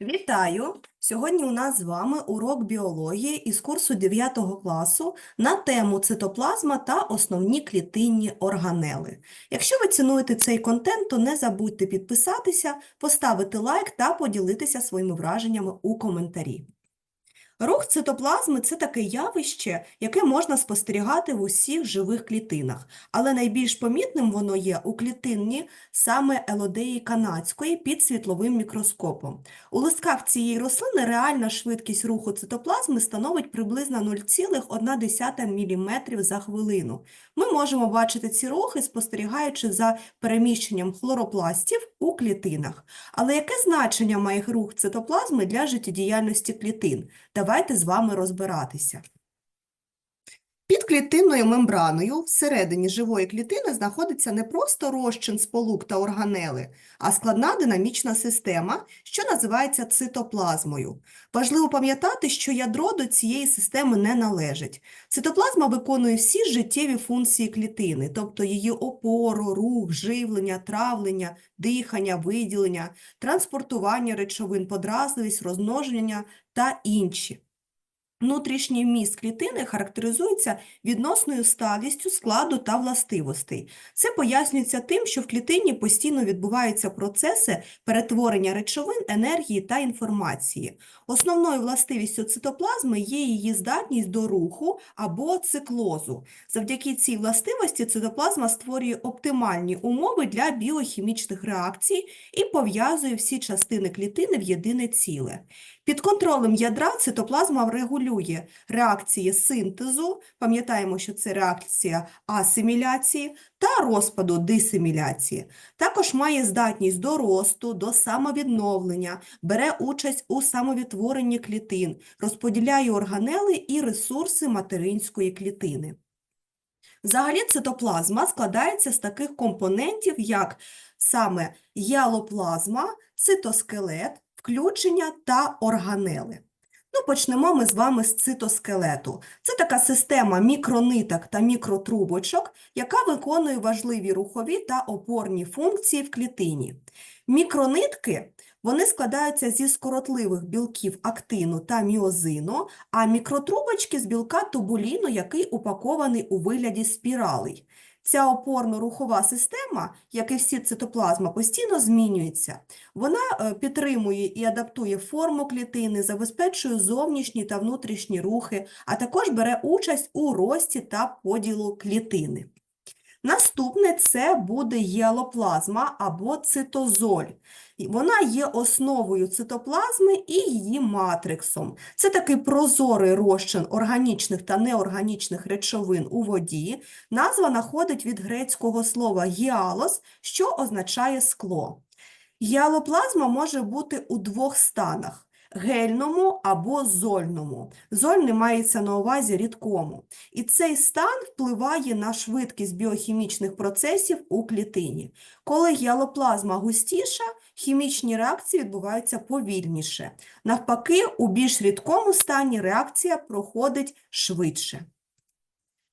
Вітаю! Сьогодні у нас з вами урок біології із курсу 9 класу на тему цитоплазма та основні клітинні органели. Якщо ви цінуєте цей контент, то не забудьте підписатися, поставити лайк та поділитися своїми враженнями у коментарі. Рух цитоплазми – це таке явище, яке можна спостерігати в усіх живих клітинах, але найбільш помітним воно є у клітинні саме елодеї канадської під світловим мікроскопом. У листках цієї рослини реальна швидкість руху цитоплазми становить приблизно 0,1 мм за хвилину. Ми можемо бачити ці рухи, спостерігаючи за переміщенням хлоропластів у клітинах. Але яке значення має рух цитоплазми для життєдіяльності клітин? Давайте з вами розбиратися. Під клітинною мембраною всередині живої клітини знаходиться не просто розчин сполук та органели, а складна динамічна система, що називається цитоплазмою. Важливо пам'ятати, що ядро до цієї системи не належить. Цитоплазма виконує всі життєві функції клітини, тобто її опору, рух, живлення, травлення, дихання, виділення, транспортування речовин, подразливість, розмноження та інші. Внутрішній міст клітини характеризується відносною сталістю складу та властивостей. Це пояснюється тим, що в клітині постійно відбуваються процеси перетворення речовин, енергії та інформації. Основною властивістю цитоплазми є її здатність до руху або циклозу. Завдяки цій властивості цитоплазма створює оптимальні умови для біохімічних реакцій і пов'язує всі частини клітини в єдине ціле. Під контролем ядра цитоплазма регулює реакції синтезу, пам'ятаємо, що це реакція асиміляції, та розпаду дисиміляції. Також має здатність до росту, до самовідновлення, бере участь у самовідтворенні клітин, розподіляє органели і ресурси материнської клітини. Взагалі цитоплазма складається з таких компонентів, як саме ялоплазма, цитоскелет, включення та органели. Ну, почнемо ми з вами з цитоскелету. Це така система мікрониток та мікротрубочок, яка виконує важливі рухові та опорні функції в клітині. Мікронитки вони складаються зі скоротливих білків актину та міозину, а мікротрубочки з білка тубуліну, який упакований у вигляді спіралей. Ця опорно-рухова система, як і всі цитоплазма, постійно змінюється. Вона е, підтримує і адаптує форму клітини, забезпечує зовнішні та внутрішні рухи, а також бере участь у рості та поділу клітини. Наступне це буде єлоплазма або цитозоль. Вона є основою цитоплазми і її матриксом. Це такий прозорий розчин органічних та неорганічних речовин у воді. Назва находить від грецького слова «гіалос», що означає скло. Гіалоплазма може бути у двох станах гельному або зольному. Зольний мається на увазі рідкому. І цей стан впливає на швидкість біохімічних процесів у клітині. Коли гіалоплазма густіша, хімічні реакції відбуваються повільніше. Навпаки, у більш рідкому стані реакція проходить швидше.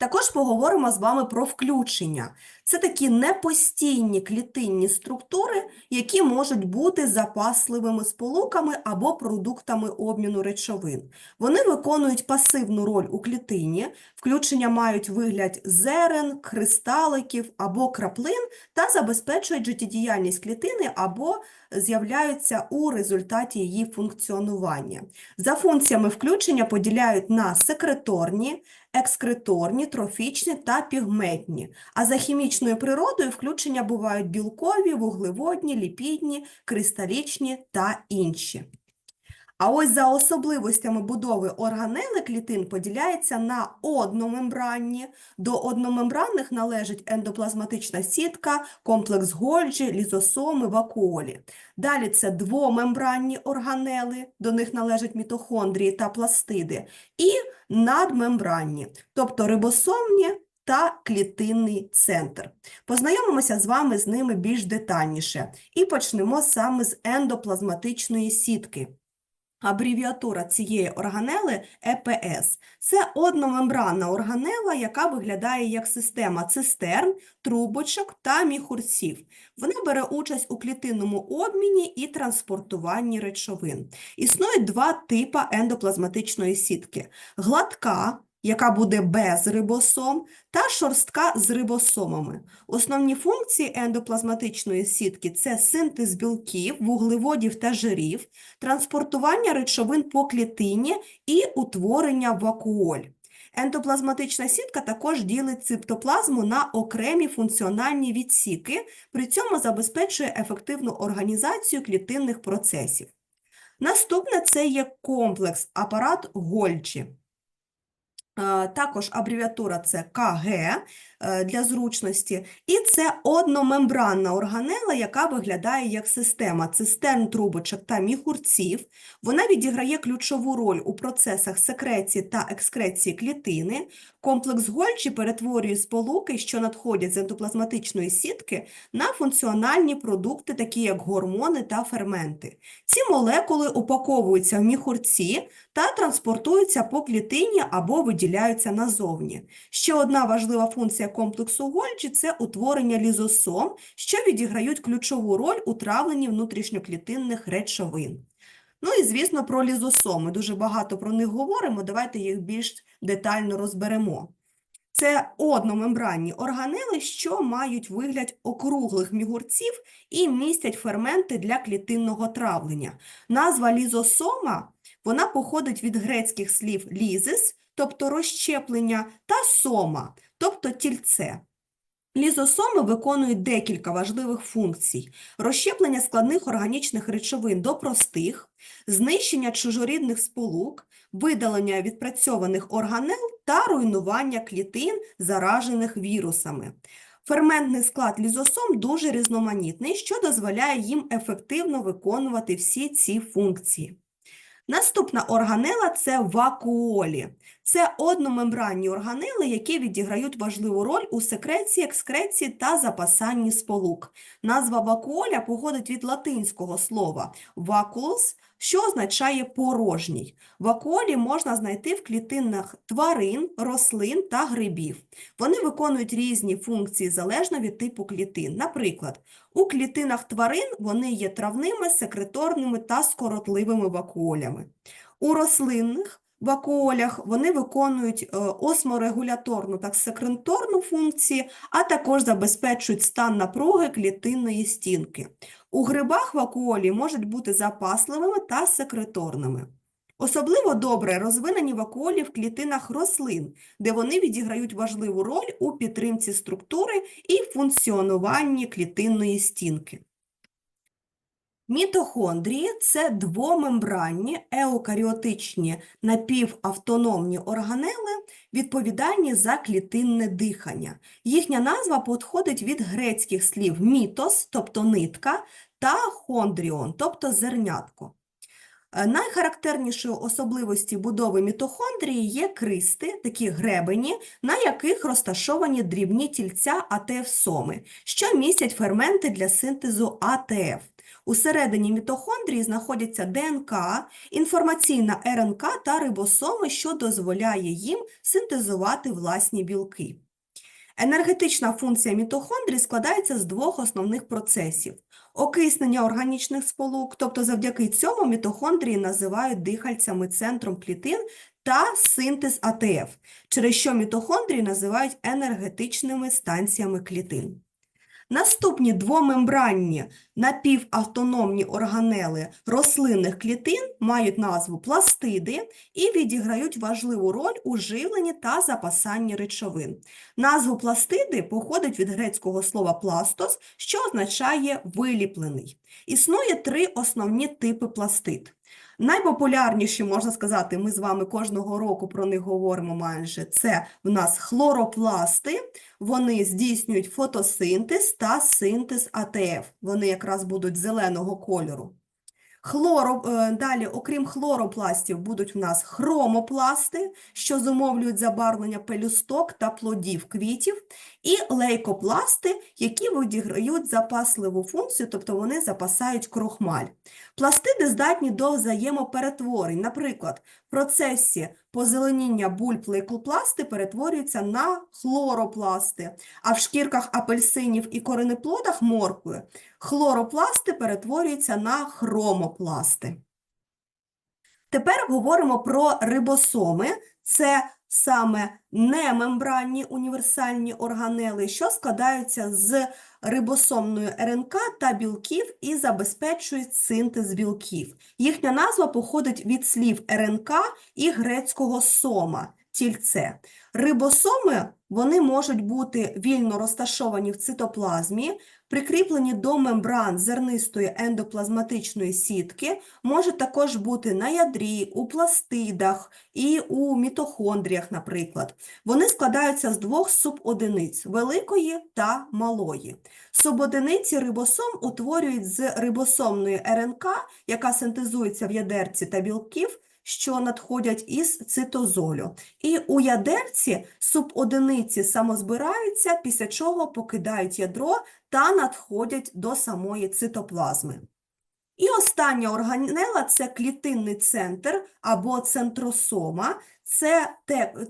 Також поговоримо з вами про включення. Це такі непостійні клітинні структури, які можуть бути запасливими сполуками або продуктами обміну речовин. Вони виконують пасивну роль у клітині, включення мають вигляд зерен, кристаликів або краплин та забезпечують життєдіяльність клітини або з'являються у результаті її функціонування. За функціями включення поділяють на секреторні, екскреторні, трофічні та пігментні. А за хімічною природою включення бувають білкові, вуглеводні, ліпідні, кристалічні та інші. А ось за особливостями будови органели клітин поділяється на одномембранні. До одномембранних належить ендоплазматична сітка, комплекс Гольджі, лізосоми, вакуолі. Далі це двомембранні органели, до них належать мітохондрії та пластиди, і надмембранні, тобто рибосомні та клітинний центр. Познайомимося з вами з ними більш детальніше і почнемо саме з ендоплазматичної сітки. Абревіатура цієї органели ЕПС. Це одномембранна органела, яка виглядає як система цистерн, трубочок та міхурців. Вона бере участь у клітинному обміні і транспортуванні речовин. Існують два типи ендоплазматичної сітки: гладка, яка буде без рибосом, та шорстка з рибосомами. Основні функції ендоплазматичної сітки це синтез білків, вуглеводів та жирів, транспортування речовин по клітині і утворення вакуоль. Ендоплазматична сітка також ділить цитоплазму на окремі функціональні відсіки, при цьому забезпечує ефективну організацію клітинних процесів. Наступне це є комплекс апарат Гольчі. Е, Також абревіатура це КГ для зручності, і це одномембранна органела, яка виглядає як система цистерн, трубочок та міхурців. Вона відіграє ключову роль у процесах секреції та екскреції клітини. Комплекс Гольчі перетворює сполуки, що надходять з ендоплазматичної сітки, на функціональні продукти, такі як гормони та ферменти. Ці молекули упаковуються в міхурці та транспортуються по клітині або виділяються назовні. Ще одна важлива функція комплексу Гольджі – це утворення лізосом, що відіграють ключову роль у травленні внутрішньоклітинних речовин. Ну і, звісно, про лізосоми. Дуже багато про них говоримо, давайте їх більш детально розберемо. Це одномембранні органели, що мають вигляд округлих мігурців і містять ферменти для клітинного травлення. Назва лізосома вона походить від грецьких слів лізис, тобто розщеплення, та сома, тобто тільце. Лізосоми виконують декілька важливих функцій: розщеплення складних органічних речовин до простих, знищення чужорідних сполук, видалення відпрацьованих органел та руйнування клітин, заражених вірусами. Ферментний склад лізосом дуже різноманітний, що дозволяє їм ефективно виконувати всі ці функції. Наступна органела – це вакуолі. Це одномембранні органели, які відіграють важливу роль у секреції, екскреції та запасанні сполук. Назва вакуоля походить від латинського слова «vaculus», що означає порожній. Вакуолі можна знайти в клітинах тварин, рослин та грибів. Вони виконують різні функції залежно від типу клітин. Наприклад, у клітинах тварин вони є травними, секреторними та скоротливими вакуолями. У рослинних вакуолях вони виконують е, осморегуляторну та секреторну функції, а також забезпечують стан напруги клітинної стінки. У грибах вакуолі можуть бути запасливими та секреторними. Особливо добре розвинені вакуолі в клітинах рослин, де вони відіграють важливу роль у підтримці структури і функціонуванні клітинної стінки. Мітохондрії – це двомембранні еукаріотичні напівавтономні органели, відповідальні за клітинне дихання. Їхня назва походить від грецьких слів мітос, тобто нитка, та хондріон, тобто зернятко. Е, Найхарактернішою особливості будови мітохондрії є кристи, такі гребені, на яких розташовані дрібні тільця АТФ-соми, що містять ферменти для синтезу АТФ. Усередині мітохондрії знаходяться ДНК, інформаційна РНК та рибосоми, що дозволяє їм синтезувати власні білки. Енергетична функція мітохондрій складається з двох основних процесів: окиснення органічних сполук, тобто завдяки цьому мітохондрії називають дихальцями центром клітин та синтез АТФ, через що мітохондрії називають енергетичними станціями клітин. Наступні двомембранні напівавтономні органели рослинних клітин мають назву пластиди і відіграють важливу роль у живленні та запасанні речовин. Назву пластиди походить від грецького слова пластос, що означає виліплений. Існує три основні типи пластид. Найпопулярніші, можна сказати, ми з вами кожного року про них говоримо майже, це в нас хлоропласти, вони здійснюють фотосинтез та синтез АТФ, вони якраз будуть зеленого кольору. Хлоро, е, далі, окрім хлоропластів, будуть в нас хромопласти, що зумовлюють забарвлення пелюсток та плодів квітів, і лейкопласти, які відіграють запасливу функцію, тобто вони запасають крохмаль. Пластиди здатні до взаємоперетворень. Наприклад, в процесі позеленіння бульб лейкопласти перетворюються на хлоропласти, а в шкірках апельсинів і коренеплодах моркви хлоропласти перетворюються на хромопласти. Тепер говоримо про рибосоми. Це саме немембранні універсальні органели, що складаються з рибосомної РНК та білків і забезпечують синтез білків. Їхня назва походить від слів РНК і грецького сома тільце. Рибосоми вони можуть бути вільно розташовані в цитоплазмі, прикріплені до мембран зернистої ендоплазматичної сітки, можуть також бути на ядрі, у пластидах і у мітохондріях, наприклад. Вони складаються з двох субодиниць – великої та малої. Субодиниці рибосом утворюють з рибосомної РНК, яка синтезується в ядерці та білків, що надходять із цитозолю. І у ядерці субодиниці самозбираються, після чого покидають ядро та надходять до самої цитоплазми. І остання органела – це клітинний центр або центросома. Це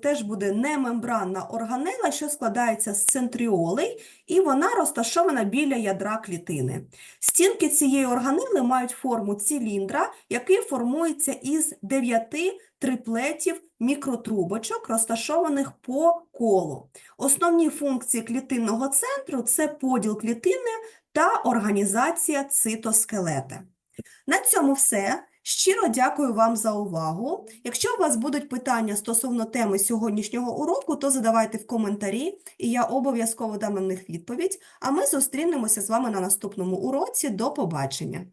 теж буде немембранна органела, що складається з центріолей, і вона розташована біля ядра клітини. Стінки цієї органели мають форму циліндра, який формується із дев'яти триплетів мікротрубочок, розташованих по колу. Основні функції клітинного центру – це поділ клітини та організація цитоскелета. На цьому все. Щиро дякую вам за увагу. Якщо у вас будуть питання стосовно теми сьогоднішнього уроку, то задавайте в коментарі, і я обов'язково дам на них відповідь. А ми зустрінемося з вами на наступному уроці. До побачення!